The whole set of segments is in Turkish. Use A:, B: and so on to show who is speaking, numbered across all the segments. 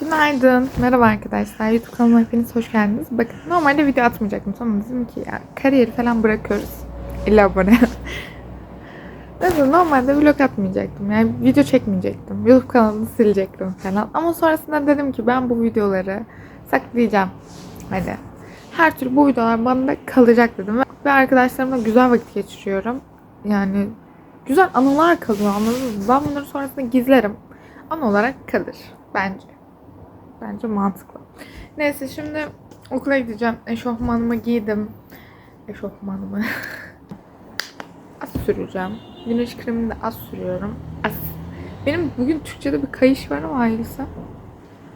A: Günaydın. Merhaba arkadaşlar. YouTube kanalıma hepiniz hoş geldiniz. Bakın normalde video atmayacaktım. Sonra dedim ki ya kariyeri falan bırakıyoruz. 50 abone. Neyse normalde vlog atmayacaktım. Yani video çekmeyecektim. YouTube kanalını silecektim falan. Ama sonrasında dedim ki ben bu videoları saklayacağım. Hani her türlü bu videolar bana da kalacak dedim. Ve arkadaşlarımla güzel vakit geçiriyorum. Yani güzel anılar kalıyor anladınız mı? Ben bunları sonrasında gizlerim. Anı olarak kalır bence. Bence mantıklı. Neyse şimdi okula gideceğim. Eşofmanımı giydim. Eşofmanımı. az süreceğim. Güneş kremini de az sürüyorum. Az. Benim bugün Türkçe'de bir kayış var ama ayrıca.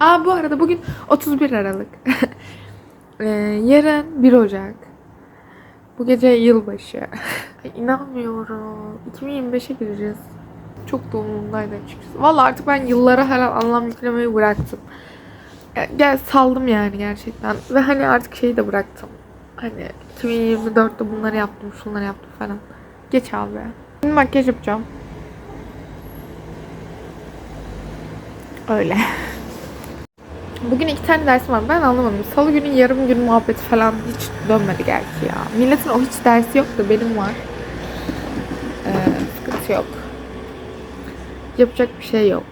A: Aa bu arada bugün 31 Aralık. Ee, yarın 1 Ocak. Bu gece yılbaşı. Ay, inanmıyorum. 2025'e gireceğiz. Çok da umurumdaydı açıkçası. Valla artık ben yıllara her an anlam yüklemeyi bıraktım. Gel saldım yani gerçekten. Ve hani artık şeyi de bıraktım. Hani 2024'te bunları yaptım, şunları yaptım falan. Geç abi. Şimdi makyaj yapacağım. Öyle. Bugün iki tane dersim var. Ben anlamadım. Salı günü yarım gün muhabbeti falan hiç dönmedi gerçi ya. Milletin o hiç dersi yok da benim var. Ee, sıkıntı yok. Yapacak bir şey yok.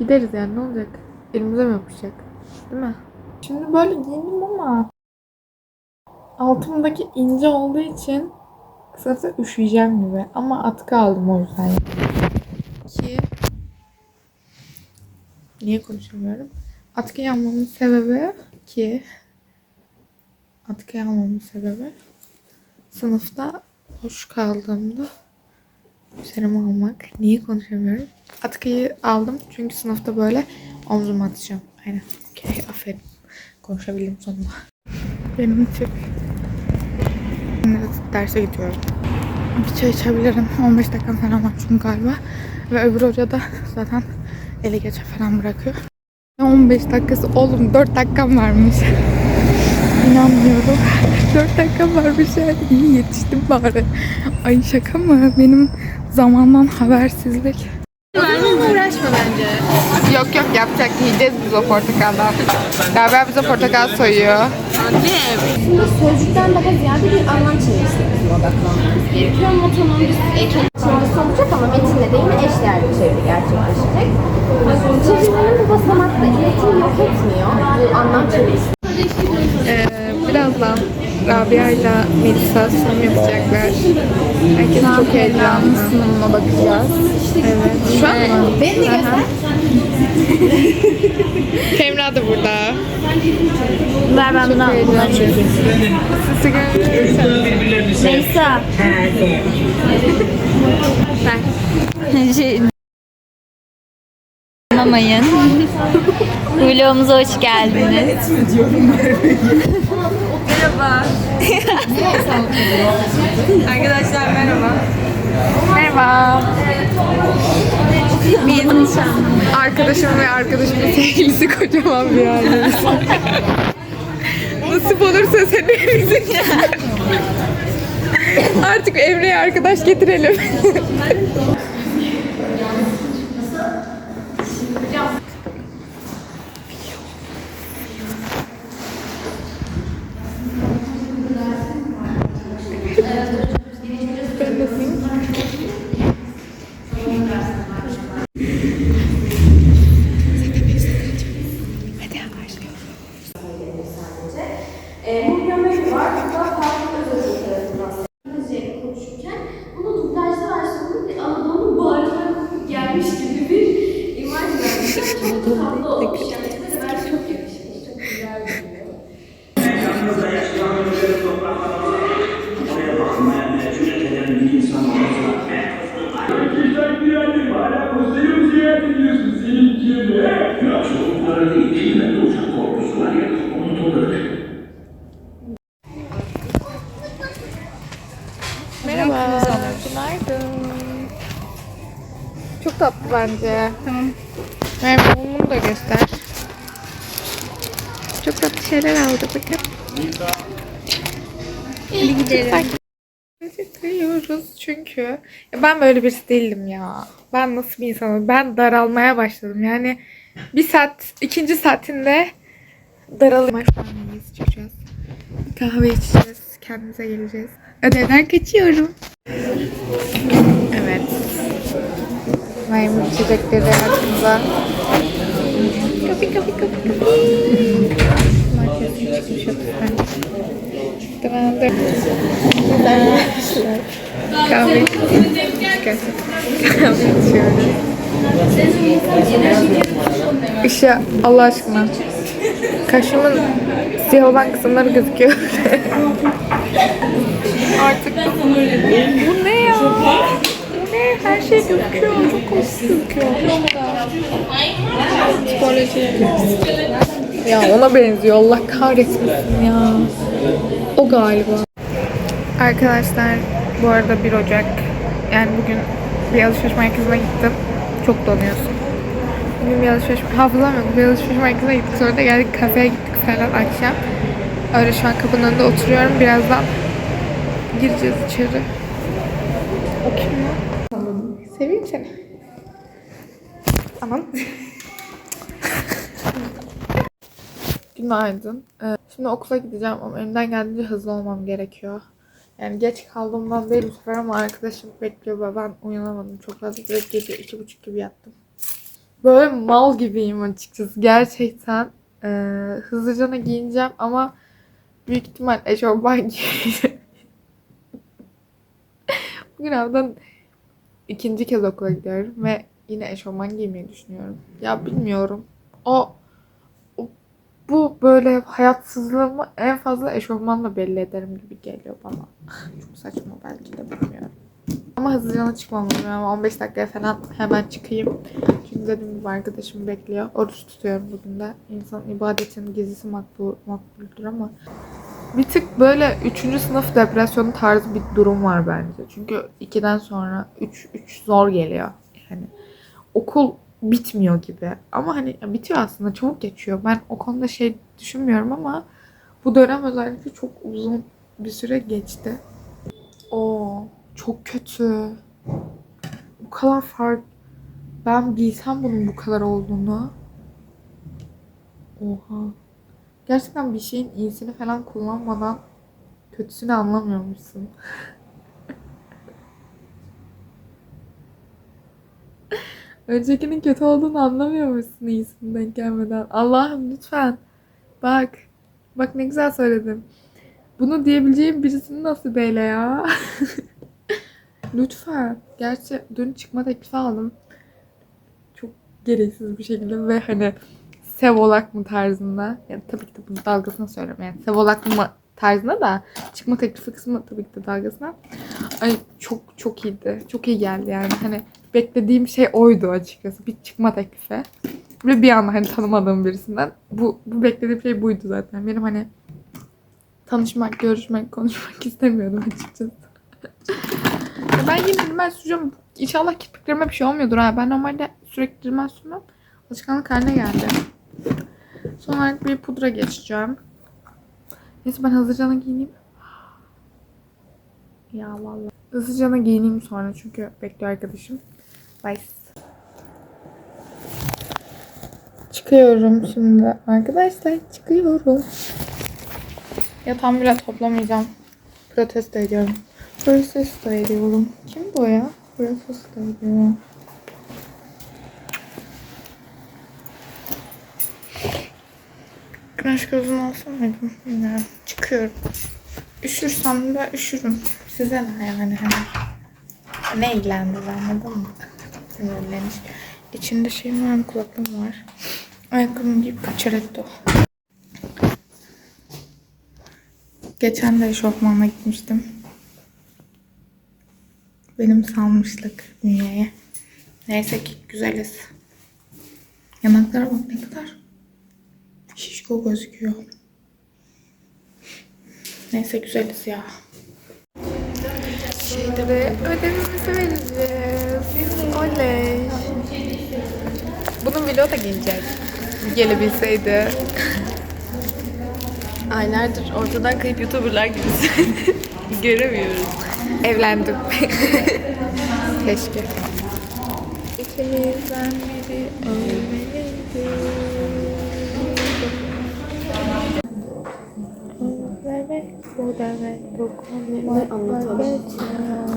A: Gideriz yani ne olacak? Elimize mi yapışacak? Değil mi? Şimdi böyle giyindim ama altımdaki ince olduğu için kısacası üşüyeceğim gibi. Ama atkı aldım o yüzden. Ki Niye konuşamıyorum? Atkı almamın sebebi ki atkı almamın sebebi sınıfta boş kaldığımda üzerime almak. Niye konuşamıyorum? Atkıyı aldım çünkü sınıfta böyle omzuma atacağım. Aynen. Okey, aferin. Konuşabildim sonunda. Benim. Şimdi derse gidiyorum. Bir çay içebilirim. 15 dakika falan çünkü galiba. Ve öbür hoca da zaten eli geçe falan bırakıyor. 15 dakikası oğlum 4 dakikam varmış. İnanmıyorum. 4 dakikam varmış yani. İyi yetiştim bari. Ay şaka mı? Benim zamandan habersizlik.
B: uğraşma bence.
A: Yok yok yapacak. Yiyeceğiz biz o portakaldan. Galiba bize portakal soyuyor.
B: Aslında sözcükten daha ziyade bir anlam çevirisine bizim odaklanmamız gerekiyor. Motonun bir e, kelime çevirisi olacak ama metinle değil mi eşdeğer bir çeviri gerçekleşecek. Çevirilerin bu basamakta iletimi yok etmiyor. Bu anlam çevirisi.
A: Rabia ile Melisa sunum yapacaklar. Herkes çok heyecanlı.
B: sunumuna bakacağız.
A: Evet. Şu an mı?
B: Beni de göster.
A: Femra da burada.
B: Ver ben bunu bunları çekeyim.
A: Sesi görüyorsun.
B: Neysa.
C: şey anlamayın. Vlogumuza hoş geldiniz.
A: Arkadaşlar merhaba. Merhaba. Benim arkadaşım ve arkadaşımın sevgilisi kocaman bir aileyiz. Nasip olursa sen evlisin. Artık Emre'ye arkadaş getirelim.
B: Tatlı
A: bence. Tamam. Merhaba bunu da göster. Çok tatlı şeyler aldı bakın.
C: Hadi gidelim.
A: Çok çıkıyoruz çünkü ya ben böyle birisi değildim ya. Ben nasıl bir insanım? Ben daralmaya başladım. Yani bir saat, ikinci saatinde daralıyorum. Başlamayız çıkacağız. Kahve içeceğiz. Kendimize geleceğiz. Ödevden kaçıyorum. Evet. Maymun içecekleri hayatımıza. Kapı kapı kapı kapı. Marketin çıkmış. Tamamdır. Kahve. Kahve içiyoruz. İşte Allah aşkına. Kaşımın siyah olan kısımları gözüküyor. Artık bu ne ya? Her şey gözüküyor. Çok komik gözüküyor. Psikoloji. Ya ona benziyor. Allah kahretmesin ya. O galiba. Arkadaşlar bu arada 1 Ocak. Yani bugün bir alışveriş merkezine gittim. Çok donuyorsun. Bugün bir alışveriş, hafızam yok. Bir alışveriş merkezine gittik. Sonra da geldik kafeye gittik falan akşam. Öyle şu an kapının önünde oturuyorum. Birazdan gireceğiz içeri. Seveyim seni. Aman. Günaydın. Ee, şimdi okula gideceğim ama elimden geldiğince hızlı olmam gerekiyor. Yani geç kaldığımdan değil bu sefer ama arkadaşım bekliyor ve ben uyanamadım. Çok fazla direkt gece iki buçuk gibi yattım. Böyle mal gibiyim açıkçası. Gerçekten ee, hızlıcana giyineceğim ama büyük ihtimal eşofman giyeceğim. Bugün haftadan ikinci kez okula gidiyorum ve yine eşofman giymeyi düşünüyorum. Ya bilmiyorum. O, o bu böyle hayatsızlığımı en fazla eşofmanla belli ederim gibi geliyor bana. Çok saçma belki de bilmiyorum. Ama hızlıca çıkmamalıyım ama 15 dakikaya falan hemen çıkayım. Çünkü dediğim gibi arkadaşım bekliyor. Oruç tutuyorum bugün de. İnsan ibadetinin gizlisi makbul, makbuldür ama bir tık böyle 3. sınıf depresyonu tarzı bir durum var bence. Çünkü 2'den sonra 3 3 zor geliyor. Yani okul bitmiyor gibi. Ama hani bitiyor aslında çabuk geçiyor. Ben o konuda şey düşünmüyorum ama bu dönem özellikle çok uzun bir süre geçti. Oo çok kötü. Bu kadar fark ben bilsem bunun bu kadar olduğunu. Oha. Gerçekten bir şeyin iyisini falan kullanmadan kötüsünü anlamıyormuşsun. Öncekinin kötü olduğunu anlamıyormuşsun iyisini denk gelmeden. Allah'ım lütfen. Bak. Bak ne güzel söyledim. Bunu diyebileceğim birisini nasıl beyle ya? lütfen. Gerçi dün çıkma teklifi aldım. Çok gereksiz bir şekilde ve hani sevolak mı tarzında. Yani tabii ki de bunun dalgasına söylüyorum. Yani sevolak mı tarzında da çıkma teklifi kısmı tabii ki de dalgasına. Ay çok çok iyiydi. Çok iyi geldi yani. Hani beklediğim şey oydu açıkçası. Bir çıkma teklifi. Ve bir anda hani tanımadığım birisinden. Bu, bu beklediğim şey buydu zaten. Benim hani tanışmak, görüşmek, konuşmak istemiyordum açıkçası. Ben yine rimel süreceğim. İnşallah kirpiklerime bir şey olmuyordur ha. Ben normalde sürekli rimel sürmem. Alışkanlık haline geldi. Son olarak bir pudra geçeceğim. Neyse ben hızlıca giyineyim. Ya vallahi. Hızlıca giyineyim sonra çünkü bekliyor arkadaşım. Bye. Çıkıyorum şimdi arkadaşlar. Çıkıyorum. Yatağımı bile toplamayacağım. Protesto ediyorum. Protesto ediyorum. Kim bu ya? Protesto ediyorum. Güneş gözüm olsa mıydım? Bilmiyorum. Çıkıyorum. Üşürsem de üşürüm. Size ne yani hani. Ne ilgilendir anladın mı? Sinirlenir. İçinde şeyim var mı? Kulaklığım var. Ayakkabımı giyip kaçaretti o. Geçen de eşofmanla gitmiştim. Benim salmışlık dünyaya. Neyse ki güzeliz. Yanaklara bak ne kadar şişko gözüküyor. Neyse güzeliz ya. Şeyleri ödevimizi vereceğiz. Oley. Bunun vlogu da gelecek. Gelebilseydi.
B: Aylardır ortadan kayıp YouTuber'lar gibisin.
C: Göremiyoruz.
A: Evlendim. Keşke. İkimizden biri ölmeliydi. Bu demek dokunmak vazgeçmek.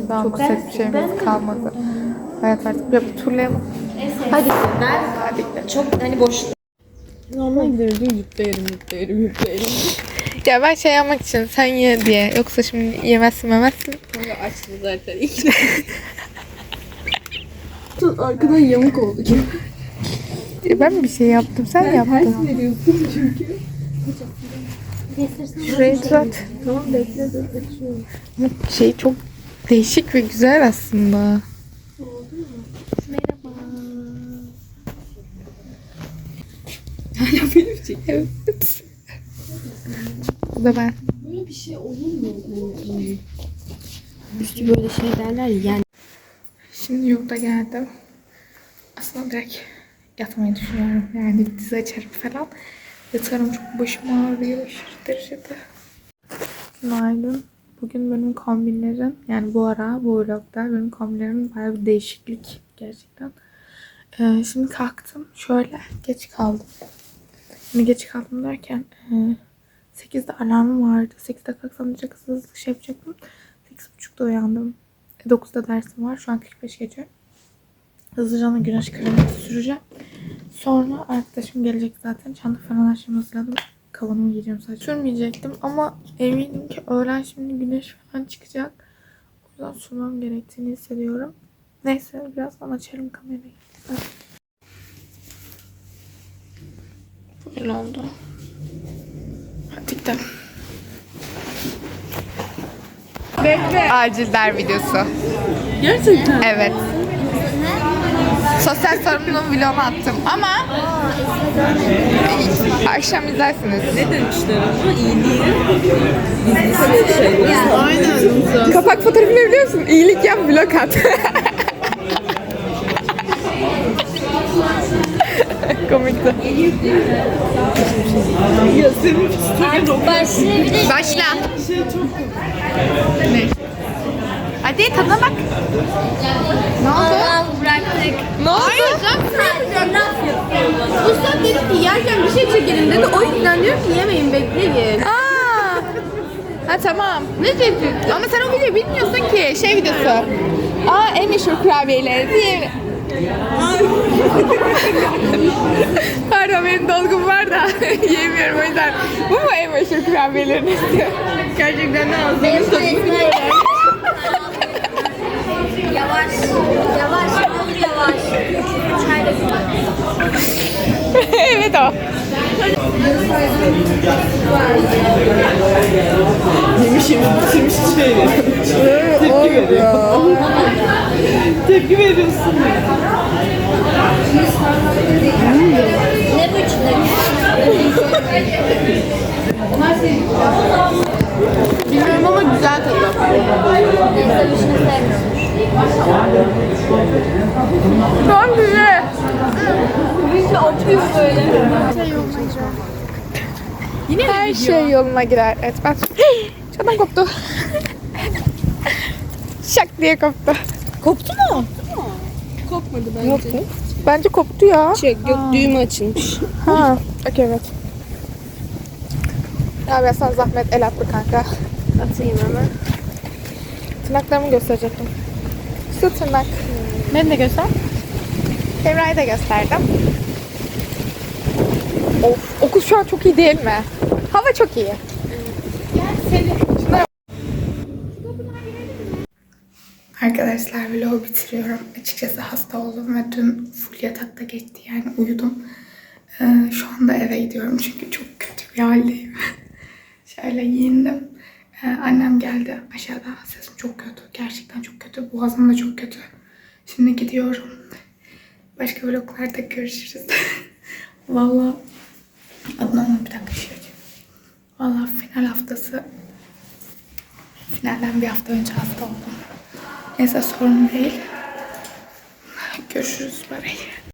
A: Daha yüksek bir şeyimiz kalmadı. Hayat artık bir turlayalım.
B: Hadi ben
A: Hadi gidelim.
B: çok hani boş
D: Normal yutta yerim yutta yerim.
A: Ya ben şey yapmak için sen ye diye. Yoksa şimdi yemezsin yemezsin.
D: Kanka açtı zaten ilk. Arkadan yamuk oldu ki.
A: E ben bir şey yaptım sen yaptın.
D: Ters veriyorsun çünkü.
A: Şurayı düzelt.
D: Tamam bekle.
A: Şey çok değişik ve güzel aslında.
D: Hala benim çek.
A: Evet. Bu da ben.
D: Böyle bir şey olur mu? Üstü böyle şey derler ya yani.
A: Şimdi yurda geldim. Aslında direkt yatmayı düşünüyorum. Yani dizi açarım falan. Yatarım çok başım ağrıyor aşırı derecede. Günaydın. Bugün benim kombinlerim yani bu ara bu vlogda benim kombinlerim bayağı bir değişiklik gerçekten. Ee, şimdi kalktım. Şöyle geç kaldım. Şimdi geç kaldım derken e, 8'de alarmım vardı. 8'de kalksam direkt hızlı hızlı şey yapacaktım. 8.30'da uyandım. 9'da dersim var. Şu an 45 geçiyor. Hızlıca güneş kremi süreceğim. Sonra arkadaşım gelecek zaten. Çanta falan her şeyimi hazırladım. Kavanomu giyeceğim sadece. Sürmeyecektim ama eminim ki öğlen şimdi güneş falan çıkacak. O yüzden sürmem gerektiğini hissediyorum. Neyse birazdan açarım kamerayı. Hadi. Böyle oldu. Hadi gidelim. Acil der videosu.
D: Gerçekten.
A: Evet. Sosyal sorumluluğum vlogunu attım ama akşam izlersiniz.
D: Ne demişler ama iyiliği şey. Aynen.
A: Kapak fotoğrafını biliyor musun? İyilik yap vlog at. Komikti. Başla. Ne? Hadi tadına bak. Ne oldu?
B: bıraktık.
A: Ne oldu?
B: Usta dedi ki yerken bir şey dedi. O yüzden diyorum ki yemeyin bekleyin.
A: Aa. Ha tamam. Ne çekiyorsun? Ama sen o videoyu bilmiyorsun ki. Şey videosu. Aa en meşhur kurabiyeleri diye. Pardon benim dolgum var da yiyemiyorum o yüzden. Bu mu en meşhur kurabiyelerin istiyor? Gerçekten ne ağzını
B: Yavaş. Yavaş. Olur yavaş. Çay dökme.
A: evet o.
D: Yemişim, şey Tepki veriyor. Tepki veriyorsun.
B: Ne bu?
A: Bilmiyorum ama güzel tadı.
B: Neyse bir şey sevmiyorum.
A: Çok güzel. Yine Her şey yoluna girer. Evet ben... Çantam koptu. Şak diye koptu.
D: Koptu mu? Kopmadı bence.
A: Bence koptu ya.
D: Şey, yok düğümü açılmış.
A: Ha, okey evet. Ya ben sana zahmet el attı kanka.
D: Atayım hemen.
A: Tırnaklarımı gösterecektim. Şu tırnak. Beni de göster. Semra'yı da gösterdim. Of, okul şu an çok iyi değil mi? Hava çok iyi. Şunlara- Arkadaşlar vlogu bitiriyorum. Açıkçası hasta oldum ve dün full yatakta geçti yani uyudum. Ee, şu anda eve gidiyorum çünkü çok kötü bir haldeyim. Şöyle giyindim. Ee, annem geldi aşağıda. Sesim çok kötü. Gerçekten çok kötü. Boğazım da çok kötü. Şimdi gidiyorum. Başka vloglarda görüşürüz. Vallahi adına bir dakika şey. Vallahi final haftası finalden bir hafta önce hasta oldum. Neyse sorun değil. Görüşürüz. Bye.